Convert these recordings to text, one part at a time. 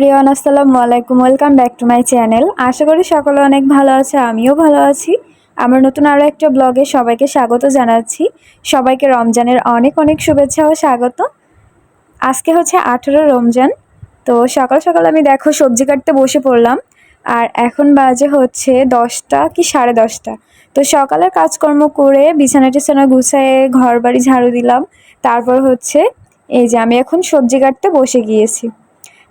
Everyone, আসসালামু আলাইকুম। Welcome back to my channel আশা করি সকলে অনেক ভালো আছে, আমিও ভালো আছি। আমার নতুন আরও একটা ব্লগে সবাইকে স্বাগত জানাচ্ছি। সবাইকে রমজানের অনেক অনেক শুভেচ্ছা ও স্বাগত। আজকে হচ্ছে আঠেরো রমজান, তো সকাল সকাল আমি দেখো সবজি কাটতে বসে পড়লাম। আর এখন বাজে হচ্ছে দশটা কি সাড়ে দশটা। তো সকালের কাজকর্ম করে বিছানা টিছানা গুছায়ে ঘর বাড়ি ঝাড়ু দিলাম। তারপর হচ্ছে এই যে আমি এখন সবজি কাটতে বসে গিয়েছি।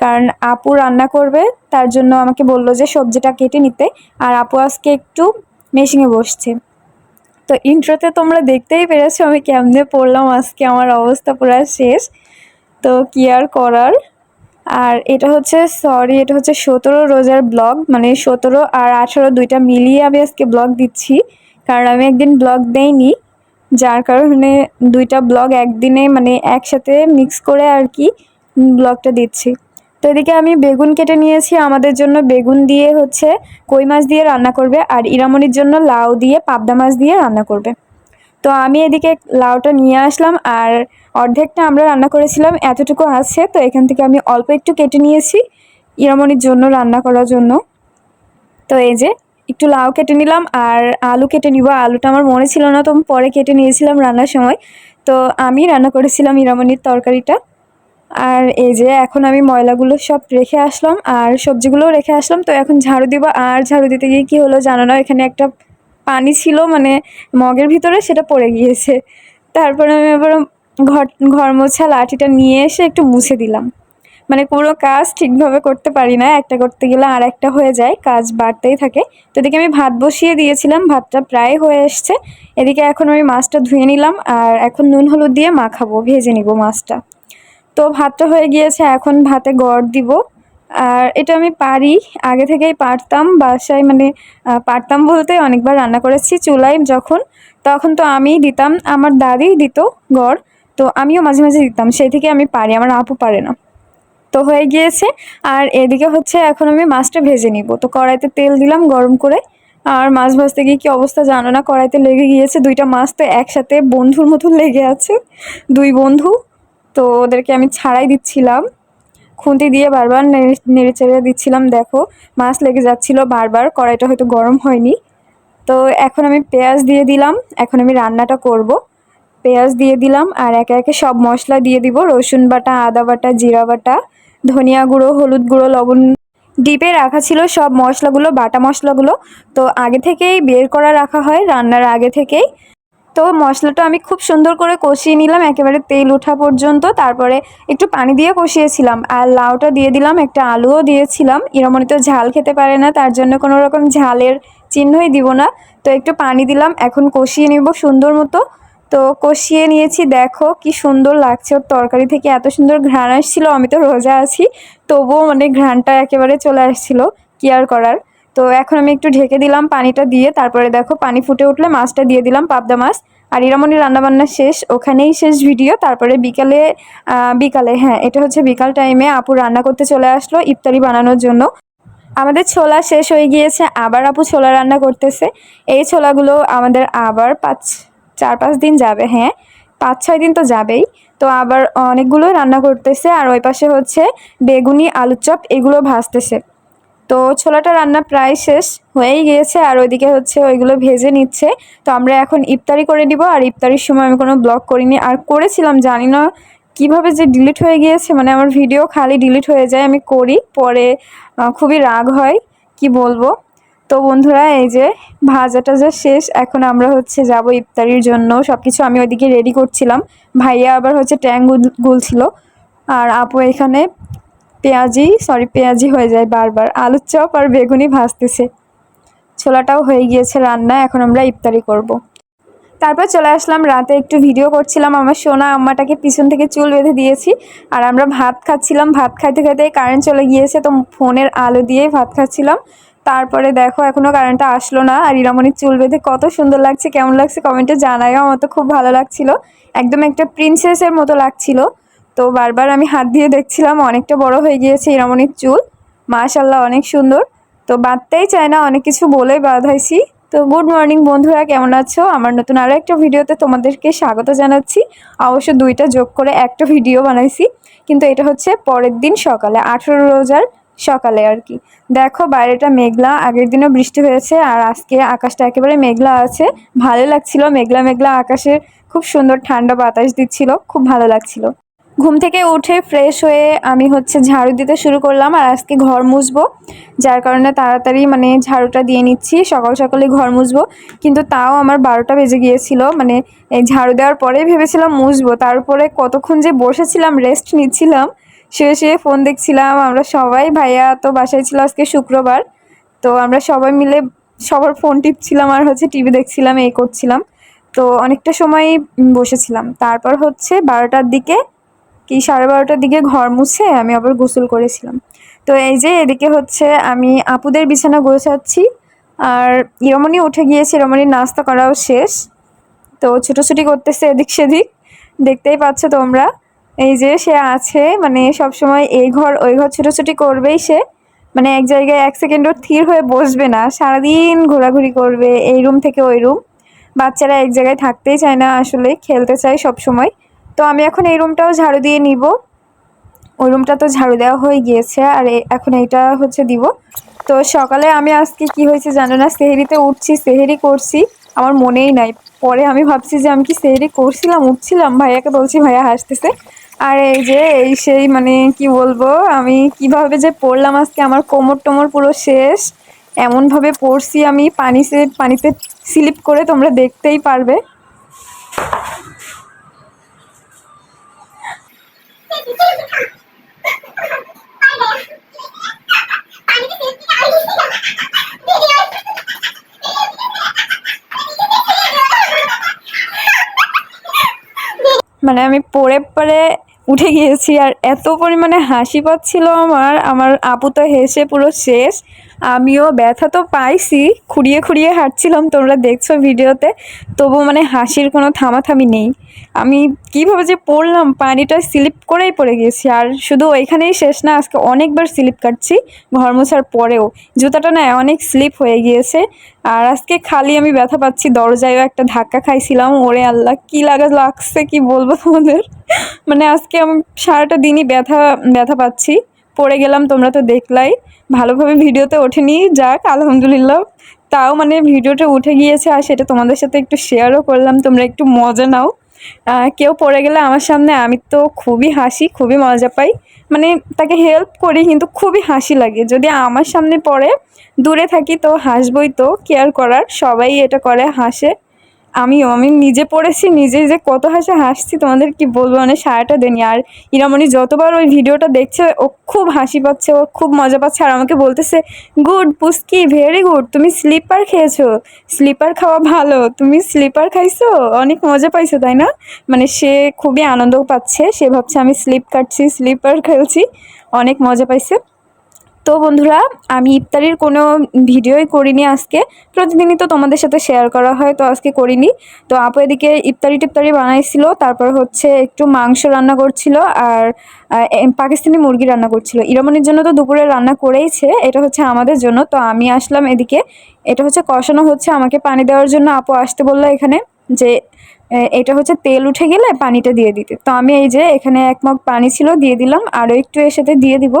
কারণ আপু রান্না করবে, তার জন্য আমাকে বলল যে সবজিটা কেটে নিতে। আর আপু আজকে একটু মেশিনে বসছে। তো ইন্ট্রোতে তোমরা দেখতেই পেরেছ আমি কেমনে পড়লাম, আজকে আমার অবস্থা পুরো শেষ। তো কি আর করার? আর এটা হচ্ছে সরি এটা হচ্ছে সতেরো রোজার ব্লগ মানে সতেরো আর আঠেরো দুইটা মিলিয়ে আমি আজকে ব্লগ দিচ্ছি। কারণ আমি একদিন ব্লগ দেইনি, যার কারণে দুইটা ব্লগ একদিনে মানে একসাথে মিক্স করে আর কি ব্লগটা দিচ্ছি। তো এদিকে আমি বেগুন কেটে নিয়েছি, আমাদের জন্য বেগুন দিয়ে হচ্ছে কই মাছ দিয়ে রান্না করবে আর ইরামনির জন্য লাউ দিয়ে পাবদা মাছ দিয়ে রান্না করবে। তো আমি এদিকে লাউটা নিয়ে আসলাম আর অর্ধেকটা আমরা রান্না করেছিলাম, এতটুকু আছে। তো এখান থেকে আমি অল্প একটু কেটে নিয়েছি ইরামনির জন্য রান্না করার জন্য। তো এই যে একটু লাউ কেটে নিলাম আর আলু কেটে নিব। আলুটা আমার মনে ছিল না তো পরে কেটে নিয়েছিলাম রান্নার সময়। তো আমি রান্না করেছিলাম ইরামনির তরকারিটা। আর এই যে এখন আমি ময়লাগুলো সব রেখে আসলাম, আর সবজিগুলোও রেখে আসলাম। তো এখন ঝাড়ু দিব, আর ঝাড়ু দিতে গিয়ে কী হলো জানো না, এখানে একটা পানি ছিল মানে মগের ভিতরে সেটা পড়ে গিয়েছে। তারপরে আমি আবার ঘর ঘর মোছা লাঠিটা নিয়ে এসে একটু মুছে দিলাম। মানে পুরো কাজ ঠিকভাবে করতে পারি না, একটা করতে গেলে আর একটা হয়ে যায়, কাজ বাড়তেই থাকে। তো এদিকে আমি ভাত বসিয়ে দিয়েছিলাম, ভাতটা প্রায় হয়ে এসছে। এদিকে এখন আমি মাছটা ধুয়ে নিলাম, আর এখন নুন হলুদ দিয়ে মাখাবো, ভেজে নিব মাছটা। তো ভাতটা হয়ে গিয়েছে, এখন ভাতে গড় দিব। আর এটা আমি পারি, আগে থেকেই পারতাম, বাসায় মানে পারতাম বলতে অনেকবার রান্না করেছি চুলায় যখন, তখন তো আমিই দিতাম, আমার দাদি দিত গড়, তো আমিও মাঝে মাঝে দিতাম, সেই থেকে আমি পারি, আমার আপু পারে না। তো হয়ে গিয়েছে, আর এদিকে হচ্ছে এখন আমি মাছটা ভেজে নিব। তো কড়াইতে তেল দিলাম গরম করে, আর মাছ ভাজতে গিয়ে কী অবস্থা জানো না, কড়াইতে লেগে গিয়েছে দুইটা মাছ তো একসাথে বন্ধুর মতন লেগে আছে, দুই বন্ধু তো ওদেরকে আমি ছাড়াই দিচ্ছিলাম। খুন্তি দিয়ে বারবার নেড়ে চেড়ে দিচ্ছিলাম, দেখো, মাছ লেগে যাচ্ছিল বারবার, কড়াইটা হয়তো গরম হয়নি। তো এখন আমি পেঁয়াজ দিয়ে দিলাম, এখন আমি রান্নাটা করব। পেঁয়াজ দিয়ে দিলাম আর একে একে সব মশলা দিয়ে দিব, রসুন বাটা, আদা বাটা, জিরা বাটা, ধনিয়া গুঁড়ো, হলুদ গুঁড়ো, লবণ। ডিপে রাখা ছিল সব মশলাগুলো, বাটা মশলাগুলো। তো আগে থেকেই বের করা রাখা হয়, রান্নার আগে থেকেই। তো মশলাটা আমি খুব সুন্দর করে কষিয়ে নিলাম, একেবারে তেল ওঠা পর্যন্ত। তারপরে একটু পানি দিয়ে কষিয়েছিলাম আর লাউটা দিয়ে দিলাম, একটা আলুও দিয়েছিলাম। এরমনি তো ঝাল খেতে পারে না, তার জন্য কোনো রকম ঝালের চিহ্নই দিব না। তো একটু পানি দিলাম, এখন কষিয়ে নিব সুন্দর মতো। তো কষিয়ে নিয়েছি, দেখো কি সুন্দর লাগছে ওর তরকারি থেকে, এত সুন্দর ঘ্রাণ আসছিল, আমি তো রোজা আছি, তবুও মানে ঘ্রাণটা একেবারে চলে আসছিল, কি আর করার। তো এখন আমি একটু ঢেকে দিলাম পানিটা দিয়ে, তারপরে দেখো পানি ফুটে উঠলে মাছটা দিয়ে দিলাম পাবদা মাছ। আর ইরামনি রান্নাবান্না শেষ, ওখানেই শেষ ভিডিও। তারপরে বিকালে বিকালে হ্যাঁ এটা হচ্ছে বিকাল টাইমে আপু রান্না করতে চলে আসলো ইফতারি বানানোর জন্য। আমাদের ছোলা শেষ হয়ে গিয়েছে, আবার আপু ছোলা রান্না করতেছে। এই ছোলাগুলো আমাদের আবার পাঁচ, চার, পাঁচ দিন যাবে হ্যাঁ পাঁচ, ছয় দিন তো যাবেই। তো আবার অনেকগুলো রান্না করতেছে, আর ওই পাশে হচ্ছে বেগুনি আলুর চপ এগুলো ভাজতেছে। তো ছোলাটা রান্না প্রায় শেষ, হয়েই গিয়েছে আর ওইদিকে হচ্ছে ওইগুলো ভেজে নিচ্ছে। তো আমরা এখন ইফতারি করে দিব আর ইফতারির সময় আমি কোনো ব্লগ করিনি। আর করেছিলাম, জানি না কীভাবে যে ডিলিট হয়ে গিয়েছে মানে আমার ভিডিও খালি ডিলিট হয়ে যায়, আমি করি, পরে খুবই রাগ হয়, কি বলব? তো বন্ধুরা, এই যে ভাজাটা যে শেষ, এখন আমরা হচ্ছে যাব ইফতারির জন্য। সব কিছু আমি ওইদিকে রেডি করছিলাম। ভাইয়া আবার হচ্ছে ট্যাং গুলছিল। আর আপু এখানে পেঁয়াজি সরি পেঁয়াজি হয়ে যায় বারবার। আলুর চপ আর বেগুনি ভাজতেছে। ছোলাটাও হয়ে গিয়েছে রান্না, এখন আমরা ইফতারি করব। তারপর চলে আসলাম রাতে, একটু ভিডিও করছিলাম আমার সোনা আম্মাটাকে পিছন থেকে চুল বেঁধে দিয়েছি, আর আমরা ভাত খাচ্ছিলাম। ভাত খাইতে খাইতে কারেন্ট চলে গিয়েছে, তো ফোনের আলো দিয়েই ভাত খাচ্ছিলাম। তারপরে দেখো এখনও কারেন্টটা আসলো না, আর ইরামনির চুল বেঁধে কত সুন্দর লাগছে, কেমন লাগছে কমেন্টে জানাইও আমার তো খুব ভালো লাগছিল। একদম একটা প্রিন্সেসের মতো লাগছিল। তো বারবার আমি হাত দিয়ে দেখছিলাম, অনেকটা বড় হয়ে গিয়েছে ইরামনির চুল। মাশাল্লাহ অনেক সুন্দর। তো বাঁধতেই চায় না, অনেক কিছু বলে বাঁধাইছি। তো গুড মর্নিং বন্ধুরা, কেমন আছো? আমার নতুন আরও একটা ভিডিওতে তোমাদেরকে স্বাগত জানাচ্ছি। অবশ্য দুইটা যোগ করে একটা ভিডিও বানাইছি, কিন্তু এটা হচ্ছে পরের দিন সকালে, আঠেরো রোজার সকালে আর কি। দেখো, বাইরেটা মেঘলা, আগের দিনও বৃষ্টি হয়েছে, আর আজকে আকাশটা একেবারে মেঘলা আছে। ভালো লাগছিল, মেঘলা মেঘলা আকাশে খুব সুন্দর ঠান্ডা বাতাস দিচ্ছিল, খুব ভালো লাগছিল। ঘুম থেকে উঠে ফ্রেশ হয়ে আমি হচ্ছে ঝাড়ু দিতে শুরু করলাম আর আজকে ঘর মুছবো। যার কারণে তাড়াতাড়ি মানে ঝাড়ুটা দিয়ে নিচ্ছি, সকাল সকালে ঘর মুছবো। কিন্তু তাও আমার বারোটা বেজে গিয়েছিল মানে এই ঝাড়ু দেওয়ার পরেই ভেবেছিলাম মুছবো। তারপরে কতক্ষণ যে বসেছিলাম রেস্ট নিচ্ছিলাম, শুয়ে শুয়ে ফোন দেখছিলাম। আমরা সবাই, ভাইয়া তো বাসায় ছিল আজকে শুক্রবার, তো আমরা সবাই মিলে সবার ফোন টিপছিলাম আর হচ্ছে টিভি দেখছিলাম, এই করছিলাম। তো অনেকটা সময় বসেছিলাম। তারপর হচ্ছে বারোটার দিকে কি সাড়ে বারোটার দিকে ঘর মুছে আমি আবার গোসল করেছিলাম। তো এই যে এদিকে হচ্ছে আমি আপুদের বিছানা গোছাচ্ছি আর ইরমণি উঠে গিয়েছে, ইরমণির নাস্তা করাও শেষ। তো ছুটোছুটি করতেছে এদিক সেদিক, দেখতেই পাচ্ছ তোমরা। এই যে সে আছে মানে সব সময় এই ঘর, ওই ঘর ছুটোছুটি করবেই সে। মানে এক জায়গায় এক সেকেন্ডও থির হয়ে বসবে না, সারাদিন ঘোরাঘুরি করবে এই রুম থেকে ওই রুম বাচ্চারা এক জায়গায় থাকতেই চায় না, আসলে খেলতে চায় সব সময় তো আমি এখন এই রুমটাও ঝাড়ু দিয়ে নিব। ওই রুমটা তো ঝাড়ু দেওয়া হয়ে গিয়েছে আর এখন এইটা হচ্ছে দিব। তো সকালে আমি আজকে কি হয়েছে জানো না? সেহেরিতে উঠছি, সেহেরি করছি। আমার মনেই নাই। পরে আমি ভাবছি যে আমি কি সেহেরি করছিলাম, উঠছিলাম। ভাইয়াকে বলছি, ভাইয়া হাসতেছে। আর এই যে, এই সেই মানে কি বলব, আমি কীভাবে যে পড়লাম আজকে, আমার কোমর টোমর পুরো শেষ। এমনভাবে পড়ছি আমি পানিতে পানিতে স্লিপ করে তোমরা দেখতেই পারবে। মানে আমি পরে পরে উঠে গিয়েছি আর এত পরিমাণে হাসি পাচ্ছিল আমার। আমার আপু তো হেসে পুরো শেষ। আমিও ব্যথা তো পাইছি, খুঁড়িয়ে খুঁড়িয়ে হাঁটছিলাম, তোমরা দেখছ ভিডিওতে, তবু মানে হাসির কোনো থামাথামি নেই। আমি কীভাবে যে পড়লাম, পানিটা স্লিপ করেই পড়ে গেছি, আর শুধু ওইখানেই শেষ না, আজকে অনেকবার স্লিপ কাটছি, ঘর মোছার পরেও। জুতাটা না অনেক স্লিপ হয়ে গিয়েছে, আর আজকে খালি আমি ব্যথা পাচ্ছি, দরজায়ও একটা ধাক্কা খাইছিলাম, ওরে আল্লাহ, কি লাগা লাগছে, কি বলব তোমাদের? মানে আজকে আমি সারাটা দিনই ব্যথা ব্যথা পাচ্ছি। পড়ে গেলাম, তোমরা তো দেখলাই। ভালোভাবে ভিডিওতে ওঠেনি, যাক, আলহামদুলিল্লাহ। তাও মানে ভিডিওটা উঠে গিয়েছে আর সেটা তোমাদের সাথে একটু শেয়ারও করলাম, তোমরা একটু মজা নাও। কেউ পড়ে গেলে আমার সামনে আমি তো খুবই হাসি, খুবই মজা পাই। মানে তাকে হেল্প করি, কিন্তু খুবই হাসি লাগে। যদি আমার সামনে পড়ে, দূরে থাকি তো হাসবই তো কেয়ার করার, সবাই এটা করে, হাসে। আমিও, আমি নিজে পড়েছি নিজে যে কত হাসে হাসছি, তোমাদের কি বলব? মানে সারাটা দেনি আর ইরামণি যতবার ওই ভিডিওটা দেখছে, ও খুব হাসি পাচ্ছে, ও খুব মজা পাচ্ছে। আর আমাকে বলতেছে, গুড, পুস্কি, ভেরি গুড। তুমি স্লিপার খেয়েছো। স্লিপার খাওয়া ভালো। তুমি স্লিপার খাইছো? অনেক মজা পাইছো, তাই না? মানে সে খুবই আনন্দ পাচ্ছে। সে ভাবছে, আমি স্লিপ কাটছি, স্লিপার খেলছি। অনেক মজা পাইছে। তো বন্ধুরা, আমি ইফতারির কোনো ভিডিওই করিনি আজকে। প্রতিদিনই তো তোমাদের সাথে শেয়ার করা হয়, তো আজকে করিনি। তো আপু এদিকে ইফতারি টিফতারি বানাইছিল, তারপর হচ্ছে একটু মাংস রান্না করছিল আর পাকিস্তানি মুরগি রান্না করছিল। ইরামনির জন্য তো দুপুরে রান্না করেইছে, এটা হচ্ছে আমাদের জন্য। তো আমি আসলাম এদিকে, এটা হচ্ছে কষানো হচ্ছে, আমাকে পানি দেওয়ার জন্য আপু আসতে বলল এখানে যে এটা হচ্ছে তেল উঠে গেলে পানিটা দিয়ে দিতে। তো আমি এই যে এখানে এক মগ পানি ছিল, দিয়ে দিলাম আরও একটু এর সাথে দিয়ে দিব।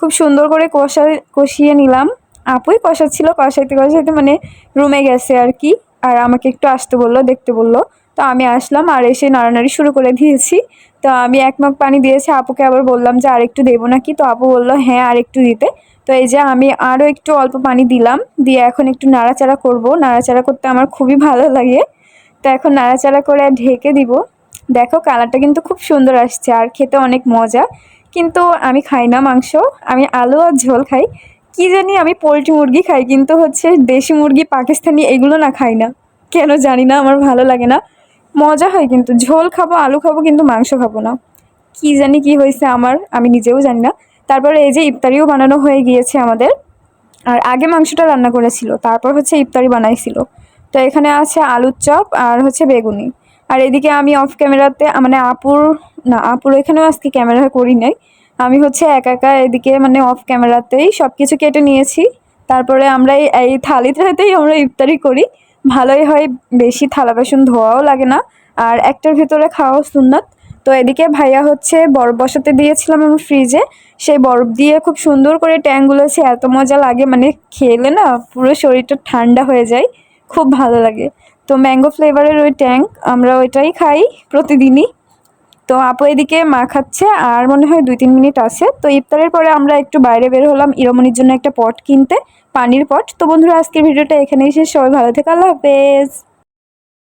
খুব সুন্দর করে কষা কষিয়ে নিলাম। আপুই কষাচ্ছিল, কষাইতে কষাইতে মানে রুমে গেছে আর কি। আর আমাকে একটু আসতে বলল, দেখতে বলল। তো আমি আসলাম আর এসে নাড়ানাড়ি শুরু করে দিয়েছি। তো আমি এক মগ পানি দিয়েছি, আপুকে আবার বললাম যে আর একটু দেবো নাকি? তো আপু বলল হ্যাঁ আর একটু দিতে। তো এই যে আমি আরও একটু অল্প পানি দিলাম, দিয়ে এখন একটু নাড়াচাড়া করব। নাড়াচাড়া করতে আমার খুবই ভালো লাগে। তো এখন নাড়াচাড়া করে ঢেকে দিব। দেখো, কালারটা কিন্তু খুব সুন্দর আসছে, আর খেতে অনেক মজা। কিন্তু আমি খাই না মাংস, আমি আলু আর ঝোল খাই। কি জানি আমি পোলট্রি মুরগি খাই, কিন্তু হচ্ছে দেশি মুরগি, পাকিস্তানি এগুলো না খাই না। কেন জানি না, আমার ভালো লাগে না। মজা হয় কিন্তু, ঝোল খাব, আলু খাব, কিন্তু মাংস খাব না। কি জানি কি হয়েছে আমার, আমি নিজেও জানি না। তারপরে এই যে ইফতারিও বানানো হয়ে গিয়েছে আমাদের। আর আগে মাংসটা রান্না করেছিল, তারপর হচ্ছে ইফতারি বানাইছিল। তো এখানে আছে আলুর চপ আর হচ্ছে বেগুনি। আর এদিকে আমি অফ ক্যামেরাতে মানে আপুর, না, আপুর এখানেও আজকে ক্যামেরা করি নাই। আমি হচ্ছে একা একা এদিকে মানে অফ ক্যামেরাতেই সব কিছু কেটে নিয়েছি। তারপরে আমরা এই থালিটাতেই আমরা ইফতারি করি। ভালোই হয়, বেশি থালা বাসন ধোয়াও লাগে না। আর একটার ভিতরে খাওয়াও সুন্নত। তো এদিকে ভাইয়া হচ্ছে বরফ বসাতে দিয়েছিলাম আমার ফ্রিজে সেই বরফ দিয়ে খুব সুন্দর করে ট্যাঙ্কগুলো আছে এত মজা লাগে। মানে খেলে না পুরো শরীরটা ঠান্ডা হয়ে যায়। খুব ভালো লাগে। তো ম্যাঙ্গো ফ্লেভারের ওই ট্যাঙ্ক আমরা ওইটাই খাই প্রতিদিনই। তো আপু এদিকে মা খাচ্ছে আর মনে হয় দুই তিন মিনিট আছে। তো ইফতারের পরে আমরা একটু বাইরে বের হলাম ইরমনির জন্য একটা পট কিনতে, পানির পট। তো বন্ধুরা, আজকের ভিডিওটা এখানেই শেষ। সবাই ভালো থেকে, আল্লাহ হাফেজ।